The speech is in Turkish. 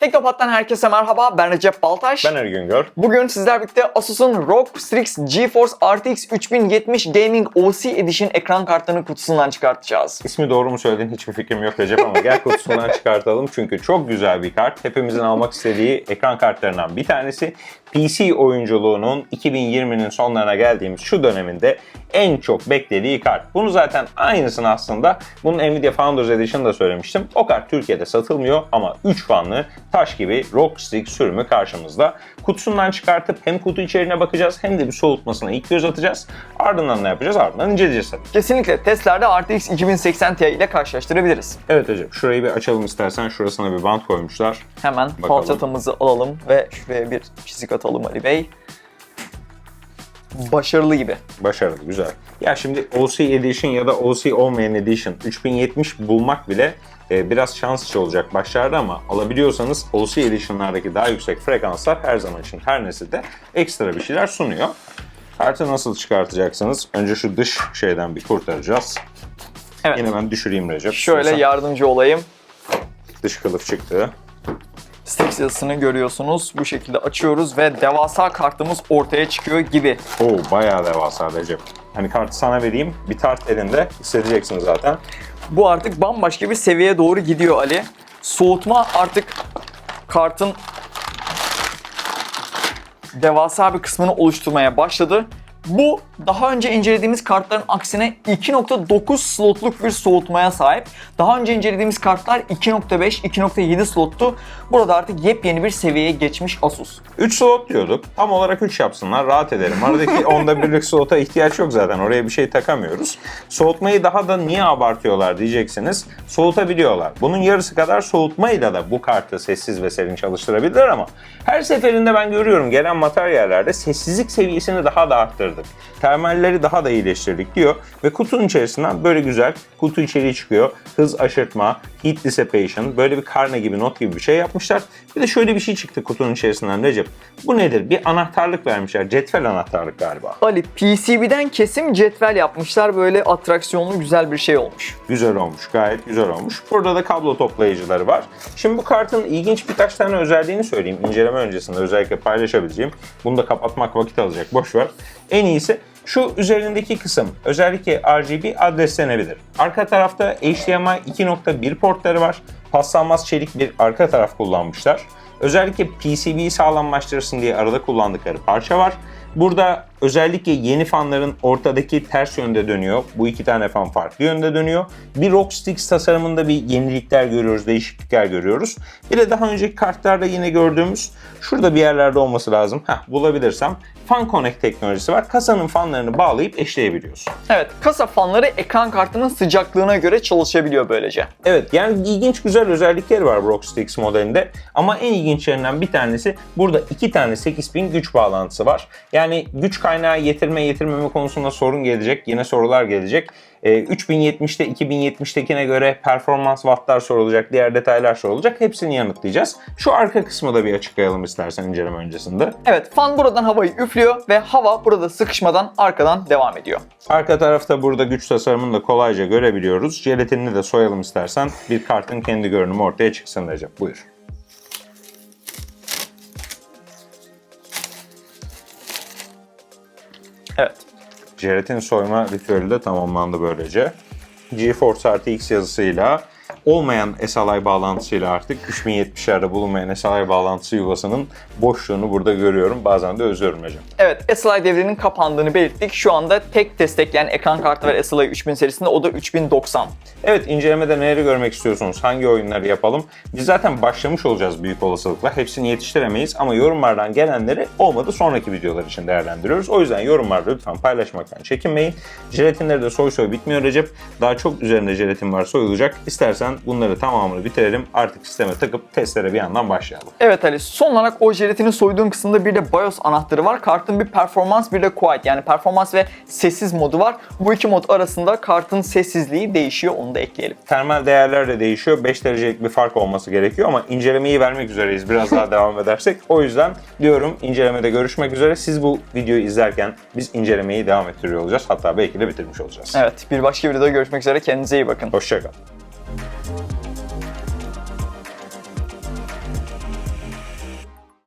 Teknopat'tan herkese merhaba. Ben Recep Baltaş. Ben Ergün Gör. Bugün sizler birlikte Asus'un ROG Strix GeForce RTX 3070 Gaming OC Edition ekran kartlarını kutusundan çıkartacağız. İsmi doğru mu söyledin hiçbir fikrim yok Recep ama gel kutusundan çıkartalım. Çünkü çok güzel bir kart. Hepimizin almak istediği ekran kartlarından bir tanesi. PC oyunculuğunun 2020'nin sonlarına geldiğimiz şu döneminde en çok beklediği kart. Bunu zaten aynısını aslında bunun Nvidia Founders Edition'da söylemiştim. O kart Türkiye'de satılmıyor ama 3 fanlı taş gibi Strix sürümü karşımızda. Kutusundan çıkartıp hem kutu içeriğine bakacağız hem de bir soğutmasına ilk göz atacağız. Ardından ne yapacağız? Ardından inceleyeceğiz tabii. Kesinlikle testlerde RTX 2080 Ti ile karşılaştırabiliriz. Evet Recep şurayı bir açalım istersen. Şurasına bir bant koymuşlar. Hemen Bakalım. falçatamızı alalım ve şuraya bir çizik atalım Ali Bey. Başarılı gibi. Başarılı, güzel. Ya şimdi OC Edition ya da OC olmayan Edition 3070 bulmak bile e, biraz şans işi olacak başlarda ama alabiliyorsanız OC Edition'lardaki daha yüksek frekanslar her zaman için her nesilde ekstra bir şeyler sunuyor. Kartı nasıl çıkartacaksınız? Önce şu dış şeyden bir kurtaracağız. Evet. Yine ben düşüreyim Recep. Şöyle İstersen. yardımcı olayım. Dış kılıf çıktı. Strix yazısını görüyorsunuz. Bu şekilde açıyoruz ve devasa kartımız ortaya çıkıyor gibi. Oo bayağı devasa Recep. Hani kartı sana vereyim. Bir tart elinde hissedeceksin zaten. Bu artık bambaşka bir seviyeye doğru gidiyor Ali. Soğutma artık kartın devasa bir kısmını oluşturmaya başladı. Bu daha önce incelediğimiz kartların aksine 2.9 slotluk bir soğutmaya sahip. Daha önce incelediğimiz kartlar 2.5, 2.7 slottu. Burada artık yepyeni bir seviyeye geçmiş Asus. 3 slot diyorduk. Tam olarak 3 yapsınlar. Rahat edelim. Aradaki onda birlik slota ihtiyaç yok zaten. Oraya bir şey takamıyoruz. Soğutmayı daha da niye abartıyorlar diyeceksiniz. Soğutabiliyorlar. Bunun yarısı kadar soğutmayla da bu kartı sessiz ve serin çalıştırabilirler ama her seferinde ben görüyorum gelen materyallerde sessizlik seviyesini daha da arttırdık. Termalleri daha da iyileştirdik diyor ve kutunun içerisinden böyle güzel kutu içeriği çıkıyor. Hız aşırtma, heat dissipation böyle bir karne gibi not gibi bir şey yapmışlar. Bir de şöyle bir şey çıktı kutunun içerisinden Recep. Bu nedir? Bir anahtarlık vermişler. Cetvel anahtarlık galiba. Ali PCB'den kesim cetvel yapmışlar. Böyle atraksiyonlu güzel bir şey olmuş. Güzel olmuş. Gayet güzel olmuş. Burada da kablo toplayıcıları var. Şimdi bu kartın ilginç birkaç tane özelliğini söyleyeyim. İnceleme öncesinde özellikle paylaşabileceğim. Bunu da kapatmak vakit alacak. Boş ver. En iyisi şu üzerindeki kısım özellikle RGB adreslenebilir. Arka tarafta HDMI 2.1 portları var. Paslanmaz çelik bir arka taraf kullanmışlar. Özellikle PCB'yi sağlamlaştırırsın diye arada kullandıkları parça var. Burada özellikle yeni fanların ortadaki ters yönde dönüyor. Bu iki tane fan farklı yönde dönüyor. Bir Rockstix tasarımında bir yenilikler görüyoruz, değişiklikler görüyoruz. Bir de daha önceki kartlarda yine gördüğümüz şurada bir yerlerde olması lazım. Heh, bulabilirsem. Fan Connect teknolojisi var. Kasanın fanlarını bağlayıp eşleyebiliyorsun. Evet, kasa fanları ekran kartının sıcaklığına göre çalışabiliyor böylece. Evet yani ilginç güzel özellikleri var Rockstix modelinde ama en ilginçlerinden bir tanesi burada iki tane 8000 güç bağlantısı var. Yani güç kaynağı getirme getirmeme konusunda sorun gelecek. Yine sorular gelecek. Ee, 3070'te 2070'tekine göre performans wattlar sorulacak, diğer detaylar sorulacak. Hepsini yanıtlayacağız. Şu arka kısmı da bir açıklayalım istersen inceleme öncesinde. Evet, fan buradan havayı üflüyor ve hava burada sıkışmadan arkadan devam ediyor. Arka tarafta burada güç tasarımını da kolayca görebiliyoruz. Jelatinini de soyalım istersen bir kartın kendi görünümü ortaya çıksın Recep. Buyur. Evet. Jelatin soyma ritüeli de tamamlandı böylece. GeForce RTX yazısıyla olmayan SLI bağlantısıyla artık 3070'lerde bulunmayan SLI bağlantısı yuvasının boşluğunu burada görüyorum. Bazen de özlüyorum hocam. Evet, SLI devrinin kapandığını belirttik. Şu anda tek destekleyen ekran kartı var SLI 3000 serisinde. O da 3090. Evet incelemede neleri görmek istiyorsunuz? Hangi oyunları yapalım? Biz zaten başlamış olacağız büyük olasılıkla. Hepsini yetiştiremeyiz ama yorumlardan gelenleri olmadı sonraki videolar için değerlendiriyoruz. O yüzden yorumlarda lütfen paylaşmaktan çekinmeyin. Jelatinleri de soy soy bitmiyor Recep. Daha çok üzerinde jelatin var soyulacak. İstersen bunları tamamını bitirelim. Artık sisteme takıp testlere bir yandan başlayalım. Evet Ali, son olarak o jelatini soyduğum kısımda bir de BIOS anahtarı var. Kartın bir performans bir de quiet yani performans ve sessiz modu var. Bu iki mod arasında kartın sessizliği değişiyor. Onu da ekleyelim. Termal değerler de değişiyor. 5 derecelik bir fark olması gerekiyor ama incelemeyi vermek üzereyiz biraz daha devam edersek. O yüzden diyorum incelemede görüşmek üzere. Siz bu videoyu izlerken biz incelemeyi devam ettiriyor olacağız. Hatta belki de bitirmiş olacağız. Evet, bir başka videoda görüşmek üzere. Kendinize iyi bakın. Hoşçakalın.